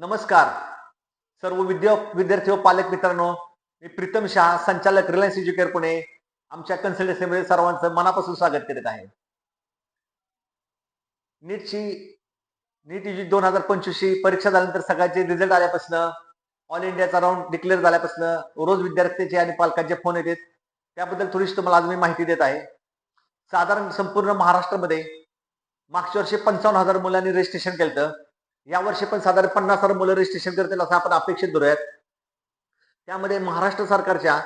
नमस्कार. सर्व विद्या विद्यार्थी व पालक मित्रांनो मी प्रीतम शहा संचालक रिलायन्स एज्युकेअर पुणे आमच्या कन्सल्टन्सीमध्ये सर्वांचं मनापासून स्वागत करीत आहे. नीटची नीट जी दोन हजार पंचवीसची परीक्षा झाल्यानंतर सगळ्याचे रिझल्ट आल्यापासून ऑल इंडियाचा राऊंड डिक्लेअर झाल्यापासून रोज विद्यार्थ्यांचे आणि पालकांचे फोन येतात त्याबद्दल थोडीशी तुम्हाला आज मी माहिती देत आहे. साधारण संपूर्ण महाराष्ट्रामध्ये मागच्या वर्षी पंचावन्न हजार मुलांनी रजिस्ट्रेशन केलं या वर्षी पण साधारण पन्नास हजार मुलं रजिस्ट्रेशन करतील असं आपण अपेक्षित धरूयात. त्यामध्ये महाराष्ट्र सरकारच्या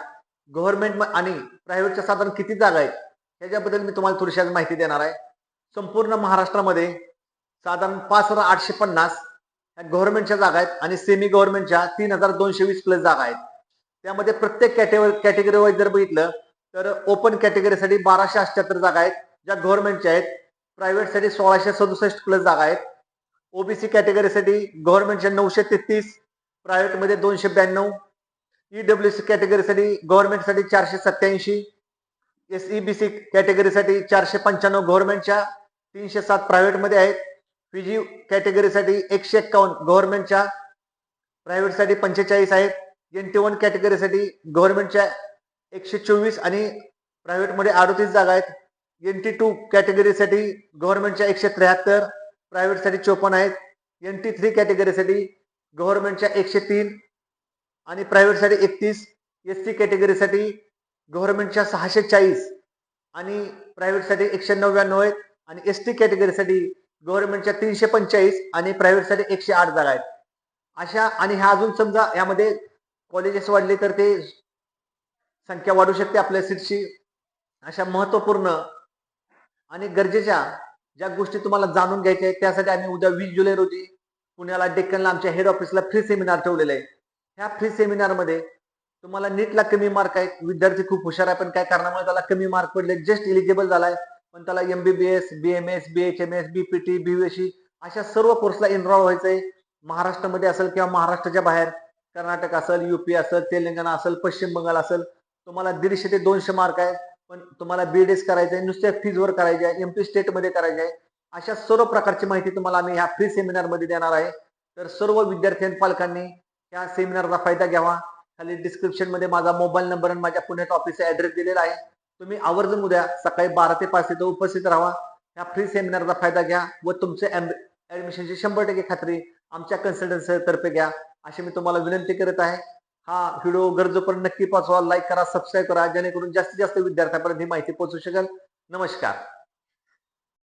गव्हर्नमेंट आणि प्रायव्हेटच्या साधारण किती जागा आहेत त्याच्याबद्दल मी तुम्हाला थोडीशी आज माहिती देणार आहे. संपूर्ण महाराष्ट्रामध्ये साधारण पाच हजार आठशे पन्नास गव्हर्नमेंटच्या जागा आहेत आणि सेमी गव्हर्नमेंटच्या तीन हजार दोनशे वीस प्लस जागा आहेत. त्यामध्ये प्रत्येक कॅटेगरी कॅटेगरी वाईज जर बघितलं तर ओपन कॅटेगरीसाठी बाराशे अठ्याहत्तर जागा आहेत ज्या गव्हर्नमेंटच्या आहेत. प्रायव्हेटसाठी सोळाशे सदुसष्ट प्लस जागा आहेत. ओबीसी कॅटेगरीसाठी गव्हर्नमेंटच्या नऊशे तेहतीस प्रायव्हेटमध्ये दोनशे ब्याण्णव ईडब्ल्यू सी कॅटेगरीसाठी गव्हर्नमेंटसाठी चारशे सत्याऐंशी एस ई बी सी कॅटेगरीसाठी चारशे पंच्याण्णव गव्हर्नमेंटच्या तीनशे सात प्रायव्हेटमध्ये आहेत. पीजी कॅटेगरीसाठी एकशे एक्कावन्न गव्हर्नमेंटच्या प्रायव्हेटसाठी पंचेचाळीस आहेत. एन टी वन कॅटेगरीसाठी गव्हर्नमेंटच्या एकशे चोवीस आणि प्रायव्हेटमध्ये अडोतीस जागा आहेत. एन टी टू कॅटेगरीसाठी गव्हर्नमेंटच्या एकशे त्र्याहत्तर प्रायव्हेटसाठी चोपन्न आहेत. एन टी थ्री कॅटेगरीसाठी गव्हर्नमेंटच्या एकशे तीन आणि प्रायव्हेटसाठी एकतीस. एस सी कॅटेगरीसाठी गव्हर्नमेंटच्या सहाशे चाळीस आणि प्रायव्हेटसाठी एकशे नव्याण्णव आहेत. आणि एस टी कॅटेगरीसाठी गव्हर्नमेंटच्या तीनशे पंचेचाळीस आणि प्रायव्हेटसाठी एकशे आठ जागा आहेत. अशा आणि ह्या अजून समजा यामध्ये कॉलेजेस वाढले तर ते संख्या वाढू शकते आपल्या सीटची अशा महत्त्वपूर्ण आणि गरजेच्या ज्या गोष्टी तुम्हाला जाणून घ्यायच्या आहेत त्यासाठी आम्ही उद्या वीस जुलै रोजी पुण्याला डेक्कनला आमच्या हेड ऑफिसला फ्री सेमिनार ठेवलेलं आहे. ह्या फ्री सेमिनारमध्ये तुम्हाला नीटला कमी मार्क आहेत. विद्यार्थी खूप हुशार आहे पण काय कारणामुळे त्याला कमी मार्क पडले? जस्ट इलिजिबल झालाय. पण त्याला MBBS BMS BHMS BPT BSc अशा सर्व कोर्सला एनरोल व्हायचंय. महाराष्ट्रामध्ये असेल किंवा महाराष्ट्राच्या बाहेर कर्नाटक असेल युपी असेल तेलंगणा असेल पश्चिम बंगाल असेल तुम्हाला दीडशे ते दोनशे मार्क आहेत. पण तुम्हाला करायचं करायचंय नुसत्या फीजवर करायचे आहे एमपी स्टेटमध्ये करायचे आहे अशा सर्व प्रकारची माहिती तुम्हाला आम्ही ह्या फ्री सेमिनारमध्ये देणार आहे. तर सर्व विद्यार्थी आणि पालकांनी या सेमिनारचा फायदा घ्यावा. खाली डिस्क्रिप्शनमध्ये माझा मोबाईल नंबर आणि माझ्या पुण्यात ऑफिसचा ऍड्रेस दिलेला आहे. तुम्ही आवर्जून उद्या सकाळी बारा ते पाच इथं उपस्थित राहा. ह्या फ्री सेमिनारचा फायदा घ्या व तुमचे ऍडमिशनची शंभर टक्के खात्री आमच्या कन्सल्टन्सी तर्फे घ्या. अशी मी तुम्हाला विनंती करत आहे. हा व्हिडिओ गरजोपर्यंत नक्की पाचवा लाईक करा सबस्क्राईब करा जेणेकरून जास्तीत जास्त विद्यार्थ्यांपर्यंत ही माहिती पोहोचू शकेल. नमस्कार.